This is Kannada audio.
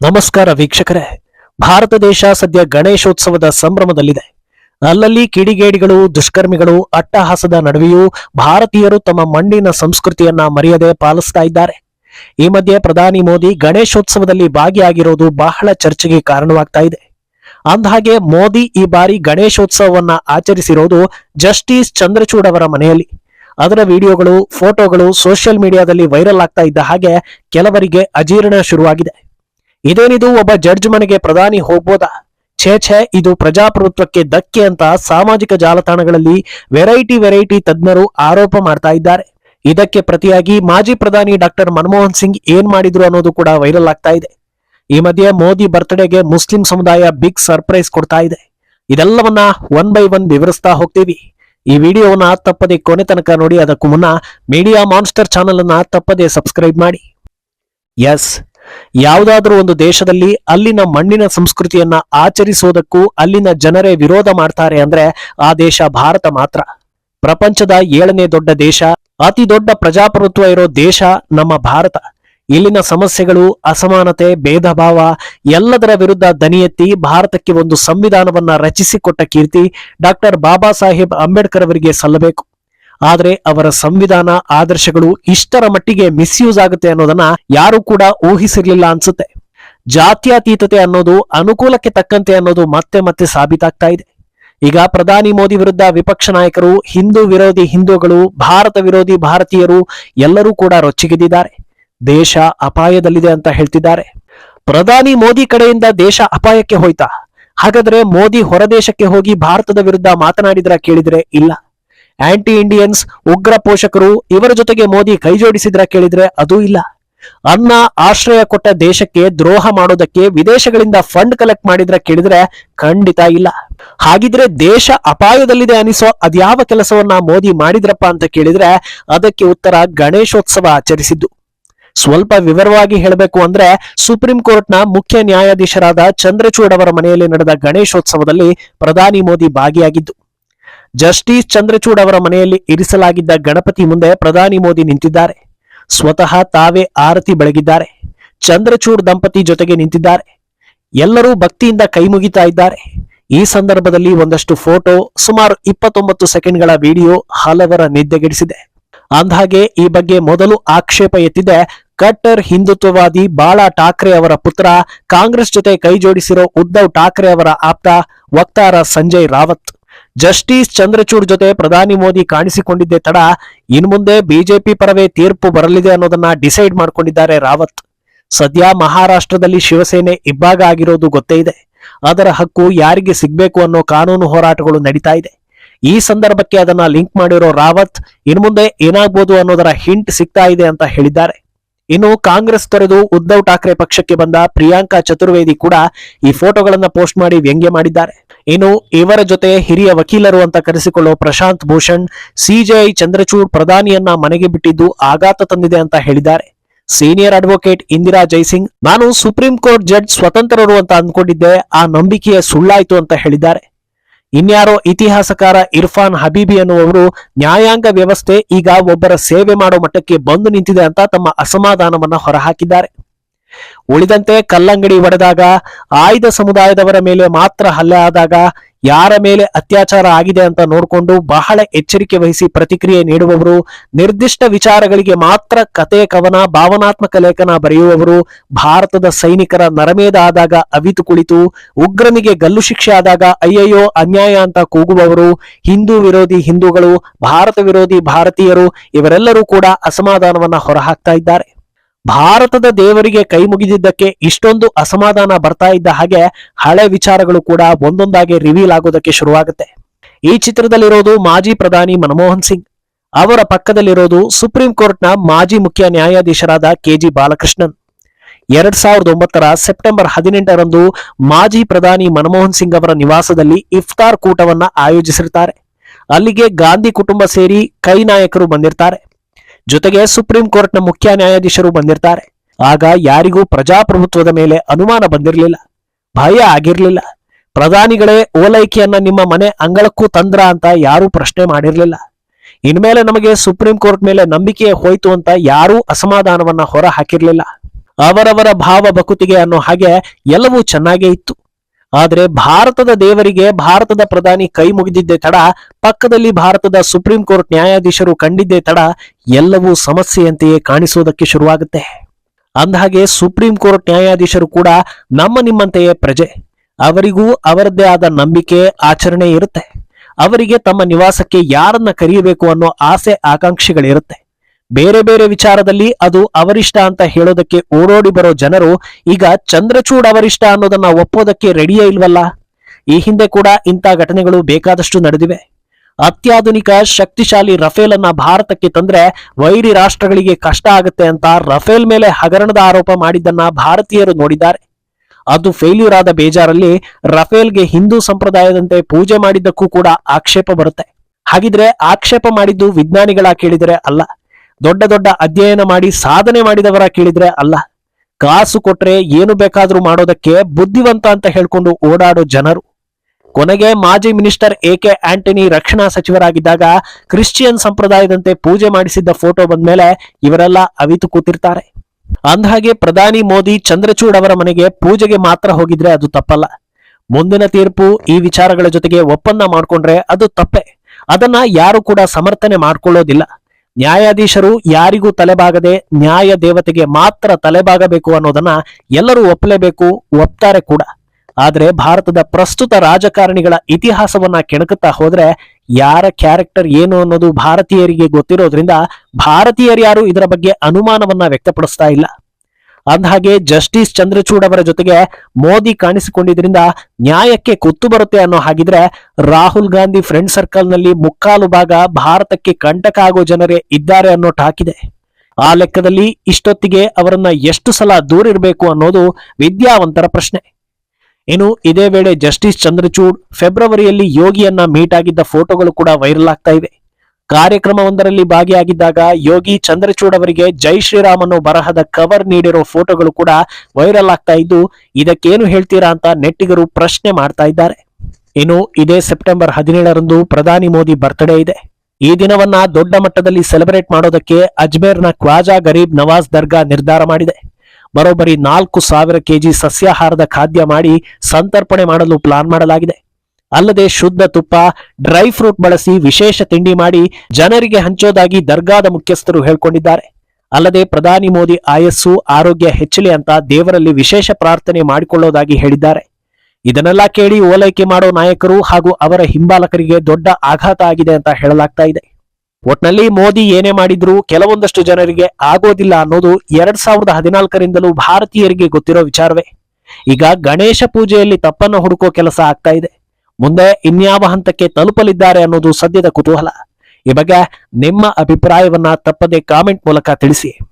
ನಮಸ್ಕಾರ ವೀಕ್ಷಕರೇ. ಭಾರತ ದೇಶ ಸದ್ಯ ಗಣೇಶೋತ್ಸವದ ಸಂಭ್ರಮದಲ್ಲಿದೆ. ಅಲ್ಲಲ್ಲಿ ಕಿಡಿಗೇಡಿಗಳು, ದುಷ್ಕರ್ಮಿಗಳು, ಅಟ್ಟಹಾಸದ ನಡುವೆಯೂ ಭಾರತೀಯರು ತಮ್ಮ ಮಣ್ಣಿನ ಸಂಸ್ಕೃತಿಯನ್ನ ಮರೆಯದೆ ಪಾಲಿಸ್ತಾ ಇದ್ದಾರೆ. ಈ ಮಧ್ಯೆ ಪ್ರಧಾನಿ ಮೋದಿ ಗಣೇಶೋತ್ಸವದಲ್ಲಿ ಭಾಗಿಯಾಗಿರುವುದು ಬಹಳ ಚರ್ಚೆಗೆ ಕಾರಣವಾಗ್ತಾ ಇದೆ. ಅಂದಹಾಗೆ ಮೋದಿ ಈ ಬಾರಿ ಗಣೇಶೋತ್ಸವವನ್ನ ಆಚರಿಸಿರೋದು ಜಸ್ಟಿಸ್ ಚಂದ್ರಚೂಡ್ ಅವರ ಮನೆಯಲ್ಲಿ. ಅದರ ವಿಡಿಯೋಗಳು, ಫೋಟೋಗಳು ಸೋಷಿಯಲ್ ಮೀಡಿಯಾದಲ್ಲಿ ವೈರಲ್ ಆಗ್ತಾ ಇದ್ದ ಹಾಗೆ ಕೆಲವರಿಗೆ ಅಜೀರ್ಣ ಶುರುವಾಗಿದೆ. ಇದೇನಿದು? ಒಬ್ಬ ಜಡ್ಜ್ ಮನೆಗೆ ಪ್ರಧಾನಿ ಹೋಗ್ಬೋದಾ? ಛೇ ಛೇ, ಇದು ಪ್ರಜಾಪ್ರಭುತ್ವಕ್ಕೆ ಧಕ್ಕೆ ಅಂತ ಸಾಮಾಜಿಕ ಜಾಲತಾಣಗಳಲ್ಲಿ ವೆರೈಟಿ ವೆರೈಟಿ ತಜ್ಞರು ಆರೋಪ ಮಾಡ್ತಾ ಇದ್ದಾರೆ. ಇದಕ್ಕೆ ಪ್ರತಿಯಾಗಿ ಮಾಜಿ ಪ್ರಧಾನಿ ಡಾಕ್ಟರ್ ಮನಮೋಹನ್ ಸಿಂಗ್ ಏನ್ ಮಾಡಿದ್ರು ಅನ್ನೋದು ಕೂಡ ವೈರಲ್ ಆಗ್ತಾ ಇದೆ. ಈ ಮಧ್ಯೆ ಮೋದಿ ಬರ್ತ್ಡೇಗೆ ಮುಸ್ಲಿಂ ಸಮುದಾಯ ಬಿಗ್ ಸರ್ಪ್ರೈಸ್ ಕೊಡ್ತಾ ಇದೆ. ಇದೆಲ್ಲವನ್ನ ಒನ್ ಬೈ ಒನ್ ವಿವರಿಸ್ತಾ ಹೋಗ್ತೀವಿ. ಈ ವಿಡಿಯೋವನ್ನ ತಪ್ಪದೆ ಕೊನೆ ತನಕ ನೋಡಿ, ಅದಕ್ಕೂ ಮುನ್ನ ಮೀಡಿಯಾ ಮಾನ್ಸ್ಟರ್ ಚಾನಲ್ ಅನ್ನ ತಪ್ಪದೆ ಸಬ್ಸ್ಕ್ರೈಬ್ ಮಾಡಿ. ಎಸ್ ಯಾವುದಾದ್ರೂ ಒಂದು ದೇಶದಲ್ಲಿ ಅಲ್ಲಿನ ಮಣ್ಣಿನ ಸಂಸ್ಕೃತಿಯನ್ನ ಆಚರಿಸೋದಕ್ಕೂ ಅಲ್ಲಿನ ಜನರೇ ವಿರೋಧ ಮಾಡ್ತಾರೆ ಅಂದ್ರೆ ಆ ದೇಶ ಭಾರತ ಮಾತ್ರ. ಪ್ರಪಂಚದ ಏಳನೇ ದೊಡ್ಡ ದೇಶ, ಅತಿ ದೊಡ್ಡ ಪ್ರಜಾಪ್ರಭುತ್ವ ಇರೋ ದೇಶ ನಮ್ಮ ಭಾರತ. ಇಲ್ಲಿನ ಸಮಸ್ಯೆಗಳು, ಅಸಮಾನತೆ ಭೇದ ಭಾವ ಎಲ್ಲದರ ವಿರುದ್ಧ ದನಿ ಭಾರತಕ್ಕೆ ಒಂದು ಸಂವಿಧಾನವನ್ನ ರಚಿಸಿಕೊಟ್ಟ ಕೀರ್ತಿ ಡಾಕ್ಟರ್ ಬಾಬಾ ಸಾಹೇಬ್ ಅಂಬೇಡ್ಕರ್ ಅವರಿಗೆ ಸಲ್ಲಬೇಕು. ಆದ್ರೆ ಅವರ ಸಂವಿಧಾನ ಆದರ್ಶಗಳು ಇಷ್ಟರ ಮಟ್ಟಿಗೆ ಮಿಸ್ಯೂಸ್ ಆಗುತ್ತೆ ಅನ್ನೋದನ್ನ ಯಾರು ಕೂಡ ಊಹಿಸಿರ್ಲಿಲ್ಲ ಅನ್ಸುತ್ತೆ. ಜಾತ್ಯತೀತತೆ ಅನ್ನೋದು ಅನುಕೂಲಕ್ಕೆ ತಕ್ಕಂತೆ ಅನ್ನೋದು ಮತ್ತೆ ಮತ್ತೆ ಸಾಬೀತಾಗ್ತಾ ಇದೆ. ಈಗ ಪ್ರಧಾನಿ ಮೋದಿ ವಿರುದ್ಧ ವಿಪಕ್ಷ ನಾಯಕರು, ಹಿಂದೂ ವಿರೋಧಿ ಹಿಂದೂಗಳು, ಭಾರತ ವಿರೋಧಿ ಭಾರತೀಯರು ಎಲ್ಲರೂ ಕೂಡ ರೊಚ್ಚಿಗೆದಿದ್ದಾರೆ ದೇಶ ಅಪಾಯದಲ್ಲಿದೆ ಅಂತ ಹೇಳ್ತಿದ್ದಾರೆ. ಪ್ರಧಾನಿ ಮೋದಿ ಕಡೆಯಿಂದ ದೇಶ ಅಪಾಯಕ್ಕೆ ಹೋಯ್ತಾ? ಹಾಗಾದ್ರೆ ಮೋದಿ ಹೊರದೇಶಕ್ಕೆ ಹೋಗಿ ಭಾರತದ ವಿರುದ್ಧ ಮಾತನಾಡಿದ್ರ ಕೇಳಿದ್ರೆ ಇಲ್ಲ. ಆಂಟಿ ಇಂಡಿಯನ್ಸ್ ಉಗ್ರ ಪೋಷಕರು ಇವರ ಜೊತೆಗೆ ಮೋದಿ ಕೈ ಜೋಡಿಸಿದ್ರ ಕೇಳಿದ್ರೆ ಅದು ಇಲ್ಲ. ಅನ್ನ ಆಶ್ರಯ ಕೊಟ್ಟ ದೇಶಕ್ಕೆ ದ್ರೋಹ ಮಾಡೋದಕ್ಕೆ ವಿದೇಶಗಳಿಂದ ಫಂಡ್ ಕಲೆಕ್ಟ್ ಮಾಡಿದ್ರ ಕೇಳಿದ್ರೆ ಖಂಡಿತ ಇಲ್ಲ. ಹಾಗಿದ್ರೆ ದೇಶ ಅಪಾಯದಲ್ಲಿದೆ ಅನಿಸೋ ಅದ್ಯಾವ ಕೆಲಸವನ್ನ ಮೋದಿ ಮಾಡಿದ್ರಪ್ಪ ಅಂತ ಕೇಳಿದ್ರೆ ಅದಕ್ಕೆ ಉತ್ತರ ಗಣೇಶೋತ್ಸವ ಆಚರಿಸಿದ್ದು. ಸ್ವಲ್ಪ ವಿವರವಾಗಿ ಹೇಳಬೇಕು ಅಂದ್ರೆ ಸುಪ್ರೀಂ ಕೋರ್ಟ್ನ ಮುಖ್ಯ ನ್ಯಾಯಾಧೀಶರಾದ ಚಂದ್ರಚೂಡ್ ಅವರ ಮನೆಯಲ್ಲಿ ನಡೆದ ಗಣೇಶೋತ್ಸವದಲ್ಲಿ ಪ್ರಧಾನಿ ಮೋದಿ ಭಾಗಿಯಾಗಿದ್ದು. ಜಸ್ಟಿಸ್ ಚಂದ್ರಚೂಡ್ ಅವರ ಮನೆಯಲ್ಲಿ ಇರಿಸಲಾಗಿದ್ದ ಗಣಪತಿ ಮುಂದೆ ಪ್ರಧಾನಿ ಮೋದಿ ನಿಂತಿದ್ದಾರೆ. ಸ್ವತಃ ತಾವೇ ಆರತಿ ಬೆಳಗಿದ್ದಾರೆ. ಚಂದ್ರಚೂಡ್ ದಂಪತಿ ಜೊತೆಗೆ ನಿಂತಿದ್ದಾರೆ. ಎಲ್ಲರೂ ಭಕ್ತಿಯಿಂದ ಕೈ ಮುಗಿತಾ ಇದ್ದಾರೆ. ಈ ಸಂದರ್ಭದಲ್ಲಿ ಒಂದಷ್ಟು ಫೋಟೋ, ಸುಮಾರು ಇಪ್ಪತ್ತೊಂಬತ್ತು ಸೆಕೆಂಡ್ಗಳ ವಿಡಿಯೋ ಹಲವರ ನಿದ್ದೆಗೆಡಿಸಿದೆ. ಅಂದ್ಹಾಗೆ, ಈ ಬಗ್ಗೆ ಮೊದಲು ಆಕ್ಷೇಪ ಎತ್ತಿದೆ ಕಟ್ಟರ್ ಹಿಂದುತ್ವವಾದಿ ಬಾಳಾ ಠಾಕ್ರೆ ಅವರ ಪುತ್ರ, ಕಾಂಗ್ರೆಸ್ ಜೊತೆ ಕೈ ಜೋಡಿಸಿರೋ ಉದ್ಧವ್ ಠಾಕ್ರೆ ಅವರ ಆಪ್ತ ವಕ್ತಾರ ಸಂಜಯ್ ರಾವತ್. ಜಸ್ಟಿಸ್ ಚಂದ್ರಚೂಡ್ ಜೊತೆ ಪ್ರಧಾನಿ ಮೋದಿ ಕಾಣಿಸಿಕೊಂಡಿದ್ದೇ ತಡ, ಇನ್ಮುಂದೆ ಬಿಜೆಪಿ ಪರವೇ ತೀರ್ಪು ಬರಲಿದೆ ಅನ್ನೋದನ್ನ ಡಿಸೈಡ್ ಮಾಡಿಕೊಂಡಿದ್ದಾರೆ ರಾವತ್. ಸದ್ಯ ಮಹಾರಾಷ್ಟ್ರದಲ್ಲಿ ಶಿವಸೇನೆ ಇಬ್ಬಾಗ ಆಗಿರೋದು ಗೊತ್ತೇ ಇದೆ. ಅದರ ಹಕ್ಕು ಯಾರಿಗೆ ಸಿಗ್ಬೇಕು ಅನ್ನೋ ಕಾನೂನು ಹೋರಾಟಗಳು ನಡೀತಾ ಇದೆ. ಈ ಸಂದರ್ಭಕ್ಕೆ ಅದನ್ನ ಲಿಂಕ್ ಮಾಡಿರೋ ರಾವತ್, ಇನ್ಮುಂದೆ ಏನಾಗ್ಬೋದು ಅನ್ನೋದರ ಹಿಂಟ್ ಸಿಗ್ತಾ ಇದೆ ಅಂತ ಹೇಳಿದ್ದಾರೆ. ಇನ್ನು ಕಾಂಗ್ರೆಸ್ ತೊರೆದು ಉದ್ಧವ್ ಠಾಕ್ರೆ ಪಕ್ಷಕ್ಕೆ ಬಂದ ಪ್ರಿಯಾಂಕಾ ಚತುರ್ವೇದಿ ಕೂಡ ಈ ಫೋಟೋಗಳನ್ನ ಪೋಸ್ಟ್ ಮಾಡಿ ವ್ಯಂಗ್ಯ ಮಾಡಿದ್ದಾರೆ. ಇನ್ನು ಇವರ ಜೊತೆ ಹಿರಿಯ ವಕೀಲರು ಅಂತ ಕರೆಸಿಕೊಳ್ಳುವ ಪ್ರಶಾಂತ್ ಭೂಷಣ್ ಸಿಜೆಐ ಚಂದ್ರಚೂಡ್ ಪ್ರಧಾನಿಯನ್ನ ಮನೆಗೆ ಬಿಟ್ಟಿದ್ದು ಆಘಾತ ತಂದಿದೆ ಅಂತ ಹೇಳಿದ್ದಾರೆ. ಸೀನಿಯರ್ ಅಡ್ವೊಕೇಟ್ ಇಂದಿರಾ ಜೈಸಿಂಗ್, ನಾನು ಸುಪ್ರೀಂ ಕೋರ್ಟ್ ಜಡ್ಜ್ ಸ್ವತಂತ್ರರು ಅಂತ ಅಂದ್ಕೊಂಡಿದ್ದೆ, ಆ ನಂಬಿಕೆಯ ಸುಳ್ಳಾಯಿತು ಅಂತ ಹೇಳಿದ್ದಾರೆ. ಇನ್ಯಾರೋ ಇತಿಹಾಸಕಾರ ಇರ್ಫಾನ್ ಹಬೀಬಿ ಅನ್ನುವರು ನ್ಯಾಯಾಂಗ ವ್ಯವಸ್ಥೆ ಈಗ ಒಬ್ಬರ ಸೇವೆ ಮಾಡೋ ಮಟ್ಟಕ್ಕೆ ಬಂದು ನಿಂತಿದೆ ಅಂತ ತಮ್ಮ ಅಸಮಾಧಾನವನ್ನ ಹೊರಹಾಕಿದ್ದಾರೆ. ಉಳಿದಂತೆ ಕಲ್ಲಂಗಡಿ ಒಡೆದಾಗ ಆಯ್ದ ಸಮುದಾಯದವರ ಮೇಲೆ ಮಾತ್ರ ಹಲ್ಲೆ ಆದಾಗ ಯಾರ ಮೇಲೆ ಅತ್ಯಾಚಾರ ಆಗಿದೆ ಅಂತ ನೋಡಿಕೊಂಡು ಬಹಳ ಎಚ್ಚರಿಕೆ ವಹಿಸಿ ಪ್ರತಿಕ್ರಿಯೆ ನೀಡುವವರು, ನಿರ್ದಿಷ್ಟ ವಿಚಾರಗಳಿಗೆ ಮಾತ್ರ ಕತೆ ಕವನ, ಭಾವನಾತ್ಮಕ ಲೇಖನ ಬರೆಯುವವರು, ಭಾರತದ ಸೈನಿಕರ ನರಮೇಧ ಆದಾಗ ಅವಿತು ಕುಳಿತು, ಉಗ್ರನಿಗೆ ಗಲ್ಲು ಶಿಕ್ಷೆ ಆದಾಗ ಅಯ್ಯಯ್ಯೋ ಅನ್ಯಾಯ ಅಂತ ಕೂಗುವವರು, ಹಿಂದೂ ವಿರೋಧಿ ಹಿಂದೂಗಳು, ಭಾರತ ವಿರೋಧಿ ಭಾರತೀಯರು, ಇವರೆಲ್ಲರೂ ಕೂಡ ಅಸಮಾಧಾನವನ್ನ ಹೊರಹಾಕ್ತಾ ಇದ್ದಾರೆ. ಭಾರತದ ದೇವರಿಗೆ ಕೈ ಮುಗಿದಿದ್ದಕ್ಕೆ ಇಷ್ಟೊಂದು ಅಸಮಾಧಾನ ಬರ್ತಾ ಇದ್ದ ಹಾಗೆ ಹಳೆ ವಿಚಾರಗಳು ಕೂಡ ಒಂದೊಂದಾಗಿ ರಿವೀಲ್ ಆಗೋದಕ್ಕೆ ಶುರುವಾಗುತ್ತೆ. ಈ ಚಿತ್ರದಲ್ಲಿರೋದು ಮಾಜಿ ಪ್ರಧಾನಿ ಮನಮೋಹನ್ ಸಿಂಗ್. ಅವರ ಪಕ್ಕದಲ್ಲಿರೋದು ಸುಪ್ರೀಂ ಕೋರ್ಟ್ನ ಮಾಜಿ ಮುಖ್ಯ ನ್ಯಾಯಾಧೀಶರಾದ ಕೆಜಿ ಬಾಲಕೃಷ್ಣನ್. ಎರಡ್ ಸಾವಿರದ ಒಂಬತ್ತರ ಸೆಪ್ಟೆಂಬರ್ ಹದಿನೆಂಟರಂದು ಮಾಜಿ ಪ್ರಧಾನಿ ಮನಮೋಹನ್ ಸಿಂಗ್ ಅವರ ನಿವಾಸದಲ್ಲಿ ಇಫ್ತಾರ್ ಕೂಟವನ್ನ ಆಯೋಜಿಸಿರ್ತಾರೆ. ಅಲ್ಲಿಗೆ ಗಾಂಧಿ ಕುಟುಂಬ ಸೇರಿ ಕೈ ನಾಯಕರು ಬಂದಿರ್ತಾರೆ. ಜೊತೆಗೆ ಸುಪ್ರೀಂ ಕೋರ್ಟ್ನ ಮುಖ್ಯ ನ್ಯಾಯಾಧೀಶರು ಬಂದಿರ್ತಾರೆ. ಆಗ ಯಾರಿಗೂ ಪ್ರಜಾಪ್ರಭುತ್ವದ ಮೇಲೆ ಅನುಮಾನ ಬಂದಿರಲಿಲ್ಲ. ಭಯ ಆಗಿರಲಿಲ್ಲ. ಪ್ರಧಾನಿಗಳೇ ಓಲೈಕೆಯನ್ನ ನಿಮ್ಮ ಮನೆ ಅಂಗಳಕ್ಕೂ ತಂದ್ರ ಅಂತ ಯಾರೂ ಪ್ರಶ್ನೆ ಮಾಡಿರಲಿಲ್ಲ. ಇನ್ಮೇಲೆ ನಮಗೆ ಸುಪ್ರೀಂ ಕೋರ್ಟ್ ಮೇಲೆ ನಂಬಿಕೆ ಹೋಯ್ತು ಅಂತ ಯಾರೂ ಅಸಮಾಧಾನವನ್ನ ಹೊರ ಹಾಕಿರ್ಲಿಲ್ಲ ಅವರವರ ಭಾವ ಬಕುತಿಗೆ ಅನ್ನೋ ಹಾಗೆ ಎಲ್ಲವೂ ಚೆನ್ನಾಗೇ ಇತ್ತು. ಆದರೆ ಭಾರತದ ದೇವರಿಗೆ ಭಾರತದ ಪ್ರಧಾನಿ ಕೈ ಮುಗಿದಿದ್ದೆ ತಡ, ಪಕ್ಕದಲ್ಲಿ ಭಾರತದ ಸುಪ್ರೀಂ ಕೋರ್ಟ್ ನ್ಯಾಯಾಧೀಶರು ಕಂಡಿದ್ದೇ ತಡ, ಎಲ್ಲವೂ ಸಮಸ್ಯೆಯಂತೆಯೇ ಕಾಣಿಸುವುದಕ್ಕೆ ಶುರುವಾಗುತ್ತೆ. ಅಂದಹಾಗೆ ಸುಪ್ರೀಂ ಕೋರ್ಟ್ ನ್ಯಾಯಾಧೀಶರು ಕೂಡ ನಮ್ಮ ನಿಮ್ಮಂತೆಯೇ ಪ್ರಜೆ. ಅವರಿಗೂ ಅವರದ್ದೇ ಆದ ನಂಬಿಕೆ, ಆಚರಣೆ ಇರುತ್ತೆ. ಅವರಿಗೆ ತಮ್ಮ ನಿವಾಸಕ್ಕೆ ಯಾರನ್ನ ಕರೆಯಬೇಕು ಅನ್ನೋ ಆಸೆ, ಆಕಾಂಕ್ಷೆಗಳಿರುತ್ತೆ. ಬೇರೆ ಬೇರೆ ವಿಚಾರದಲ್ಲಿ ಅದು ಅವರಿಷ್ಟ ಅಂತ ಹೇಳೋದಕ್ಕೆ ಓಡೋಡಿ ಬರೋ ಜನರು ಈಗ ಚಂದ್ರಚೂಡ್ ಅವರಿಷ್ಟ ಅನ್ನೋದನ್ನ ಒಪ್ಪೋದಕ್ಕೆ ರೆಡಿಯೇ ಇಲ್ವಲ್ಲ? ಈ ಹಿಂದೆ ಕೂಡ ಇಂಥ ಘಟನೆಗಳು ಬೇಕಾದಷ್ಟು ನಡೆದಿವೆ. ಅತ್ಯಾಧುನಿಕ ಶಕ್ತಿಶಾಲಿ ರಫೇಲ್ ಅನ್ನ ಭಾರತಕ್ಕೆ ತಂದ್ರೆ ವೈರಿ ರಾಷ್ಟ್ರಗಳಿಗೆ ಕಷ್ಟ ಆಗುತ್ತೆ ಅಂತ ರಫೇಲ್ ಮೇಲೆ ಹಗರಣದ ಆರೋಪ ಮಾಡಿದ್ದನ್ನ ಭಾರತೀಯರು ನೋಡಿದ್ದಾರೆ. ಅದು ಫೇಲ್ಯೂರ್ ಆದ ಬೇಜಾರಲ್ಲಿ ರಫೇಲ್ಗೆ ಹಿಂದೂ ಸಂಪ್ರದಾಯದಂತೆ ಪೂಜೆ ಮಾಡಿದ್ದಕ್ಕೂ ಕೂಡ ಆಕ್ಷೇಪ ಬರುತ್ತೆ. ಹಾಗಿದ್ರೆ ಆಕ್ಷೇಪ ಮಾಡಿದ್ದು ವಿಜ್ಞಾನಿಗಳ ಕೇಳಿದರೆ ಅಲ್ಲ. ದೊಡ್ಡ ದೊಡ್ಡ ಅಧ್ಯಯನ ಮಾಡಿ ಸಾಧನೆ ಮಾಡಿದವರ ಕೇಳಿದ್ರೆ ಅಲ್ಲ, ಕಾಸು ಕೊಟ್ರೆ ಏನು ಬೇಕಾದ್ರೂ ಮಾಡೋದಕ್ಕೆ ಬುದ್ಧಿವಂತ ಅಂತ ಹೇಳ್ಕೊಂಡು ಓಡಾಡೋ ಜನರು. ಕೊನೆಗೆ ಮಾಜಿ ಮಿನಿಸ್ಟರ್ ಎ ಕೆ ಆಂಟನಿ ರಕ್ಷಣಾ ಸಚಿವರಾಗಿದ್ದಾಗ ಕ್ರಿಶ್ಚಿಯನ್ ಸಂಪ್ರದಾಯದಂತೆ ಪೂಜೆ ಮಾಡಿಸಿದ್ದ ಫೋಟೋ ಬಂದ್ಮೇಲೆ ಇವರೆಲ್ಲ ಅವಿತು ಕೂತಿರ್ತಾರೆ. ಅಂದಹಾಗೆ ಪ್ರಧಾನಿ ಮೋದಿ ಚಂದ್ರಚೂಡ್ ಅವರ ಮನೆಗೆ ಪೂಜೆಗೆ ಮಾತ್ರ ಹೋಗಿದ್ರೆ ಅದು ತಪ್ಪಲ್ಲ. ಮುಂದಿನ ತೀರ್ಪು ಈ ವಿಚಾರಗಳ ಜೊತೆಗೆ ಒಪ್ಪಂದ ಮಾಡ್ಕೊಂಡ್ರೆ ಅದು ತಪ್ಪೆ. ಅದನ್ನ ಯಾರು ಕೂಡ ಸಮರ್ಥನೆ ಮಾಡ್ಕೊಳ್ಳೋದಿಲ್ಲ. ನ್ಯಾಯಾಧೀಶರು ಯಾರಿಗೂ ತಲೆಬಾಗದೆ ನ್ಯಾಯ ದೇವತೆಗೆ ಮಾತ್ರ ತಲೆಬಾಗಬೇಕು ಅನ್ನೋದನ್ನ ಎಲ್ಲರೂ ಒಪ್ಪಲೇಬೇಕು, ಒಪ್ತಾರೆ ಕೂಡ. ಆದ್ರೆ ಭಾರತದ ಪ್ರಸ್ತುತ ರಾಜಕಾರಣಿಗಳ ಇತಿಹಾಸವನ್ನ ಕೆಣಕುತ್ತಾ ಹೋದ್ರೆ ಯಾರ ಕ್ಯಾರೆಕ್ಟರ್ ಏನು ಅನ್ನೋದು ಭಾರತೀಯರಿಗೆ ಗೊತ್ತಿರೋದ್ರಿಂದ ಭಾರತೀಯರು ಯಾರು ಇದರ ಬಗ್ಗೆ ಅನುಮಾನವನ್ನ ವ್ಯಕ್ತಪಡಿಸ್ತಾ ಇಲ್ಲ. ಅಂದಹಾಗೆ ಜಸ್ಟಿಸ್ ಚಂದ್ರಚೂಡ್ ಅವರ ಜೊತೆಗೆ ಮೋದಿ ಕಾಣಿಸಿಕೊಂಡಿದ್ರಿಂದ ನ್ಯಾಯಕ್ಕೆ ಕುತ್ತು ಬರುತ್ತೆ ಅನ್ನೋ ಹಾಗಿದ್ರೆ ರಾಹುಲ್ ಗಾಂಧಿ ಫ್ರೆಂಡ್ ಸರ್ಕಲ್ನಲ್ಲಿ ಮುಕ್ಕಾಲು ಭಾಗ ಭಾರತಕ್ಕೆ ಕಂಟಕ ಆಗೋ ಜನರೇ ಇದ್ದಾರೆ ಅನ್ನೋ ಟಾಕಿದೆ ಆ ಲೆಕ್ಕದಲ್ಲಿ ಇಷ್ಟೊತ್ತಿಗೆ ಅವರನ್ನ ಎಷ್ಟು ಸಲ ದೂರಿರಬೇಕು ಅನ್ನೋದು ವಿದ್ಯಾವಂತರ ಪ್ರಶ್ನೆ. ಇನ್ನು ಇದೇ ವೇಳೆ ಜಸ್ಟಿಸ್ ಚಂದ್ರಚೂಡ್ ಫೆಬ್ರವರಿಯಲ್ಲಿ ಯೋಗಿಯನ್ನ ಮೀಟ್ ಆಗಿದ್ದ ಫೋಟೋಗಳು ಕೂಡ ವೈರಲ್ ಆಗ್ತಾ ಇವೆ. ಕಾರ್ಯಕ್ರಮವೊಂದರಲ್ಲಿ ಭಾಗಿಯಾಗಿದ್ದಾಗ ಯೋಗಿ ಚಂದ್ರಚೂಡ್ ಅವರಿಗೆ ಜೈ ಶ್ರೀರಾಮ್ ಅನ್ನೋ ಬರಹದ ಕವರ್ ನೀಡಿರೋ ಫೋಟೋಗಳು ಕೂಡ ವೈರಲ್ ಆಗ್ತಾ ಇದ್ದು, ಇದಕ್ಕೇನು ಹೇಳ್ತೀರಾ ಅಂತ ನೆಟ್ಟಿಗರು ಪ್ರಶ್ನೆ ಮಾಡ್ತಾ ಇದ್ದಾರೆ. ಇನ್ನು ಇದೇ ಸೆಪ್ಟೆಂಬರ್ ಹದಿನೇಳರಂದು ಪ್ರಧಾನಿ ಮೋದಿ ಬರ್ತ್ಡೇ ಇದೆ. ಈ ದಿನವನ್ನ ದೊಡ್ಡ ಮಟ್ಟದಲ್ಲಿ ಸೆಲೆಬ್ರೇಟ್ ಮಾಡೋದಕ್ಕೆ ಅಜ್ಮೇರ್ನ ಕ್ವಾಜಾ ಗರೀಬ್ ನವಾಜ್ ದರ್ಗಾ ನಿರ್ಧಾರ ಮಾಡಿದೆ. ಬರೋಬ್ಬರಿ ನಾಲ್ಕು ಸಾವಿರ ಕೆಜಿ ಸಸ್ಯಾಹಾರದ ಖಾದ್ಯ ಮಾಡಿ ಸಂತರ್ಪಣೆ ಮಾಡಲು ಪ್ಲಾನ್ ಮಾಡಲಾಗಿದೆ. ಅಲ್ಲದೆ ಶುದ್ಧ ತುಪ್ಪ, ಡ್ರೈ ಫ್ರೂಟ್ ಬಳಸಿ ವಿಶೇಷ ತಿಂಡಿ ಮಾಡಿ ಜನರಿಗೆ ಹಂಚೋದಾಗಿ ದರ್ಗಾದ ಮುಖ್ಯಸ್ಥರು ಹೇಳ್ಕೊಂಡಿದ್ದಾರೆ. ಅಲ್ಲದೆ ಪ್ರಧಾನಿ ಮೋದಿ ಆಯಸ್ಸು, ಆರೋಗ್ಯ ಹೆಚ್ಚಲಿ ಅಂತ ದೇವರಲ್ಲಿ ವಿಶೇಷ ಪ್ರಾರ್ಥನೆ ಮಾಡಿಕೊಳ್ಳೋದಾಗಿ ಹೇಳಿದ್ದಾರೆ. ಇದನ್ನೆಲ್ಲ ಕೇಳಿ ಓಲೈಕೆ ಮಾಡೋ ನಾಯಕರು ಹಾಗೂ ಅವರ ಹಿಂಬಾಲಕರಿಗೆ ದೊಡ್ಡ ಆಘಾತ ಆಗಿದೆ ಅಂತ ಹೇಳಲಾಗ್ತಾ ಇದೆ. ಒಟ್ನಲ್ಲಿ ಮೋದಿ ಏನೇ ಮಾಡಿದ್ರು ಕೆಲವೊಂದಷ್ಟು ಜನರಿಗೆ ಆಗೋದಿಲ್ಲ ಅನ್ನೋದು ಎರಡ್ ಸಾವಿರದ ಹದಿನಾಲ್ಕರಿಂದಲೂ ಭಾರತೀಯರಿಗೆ ಗೊತ್ತಿರೋ ವಿಚಾರವೇ. ಈಗ ಗಣೇಶ ಪೂಜೆಯಲ್ಲಿ ತಪ್ಪನ್ನು ಹುಡುಕೋ ಕೆಲಸ ಆಗ್ತಾ ಇದೆ. ಮುಂದೆ ಇನ್ಯಾವ ಹಂತಕ್ಕೆ ತಲುಪಲಿದ್ದಾರೆ ಅನ್ನೋದು ಸದ್ಯದ ಕುತೂಹಲ. ಈ ಬಗ್ಗೆ ನಿಮ್ಮ ಅಭಿಪ್ರಾಯವನ್ನ ತಪ್ಪದೆ ಕಾಮೆಂಟ್ ಮೂಲಕ ತಿಳಿಸಿ.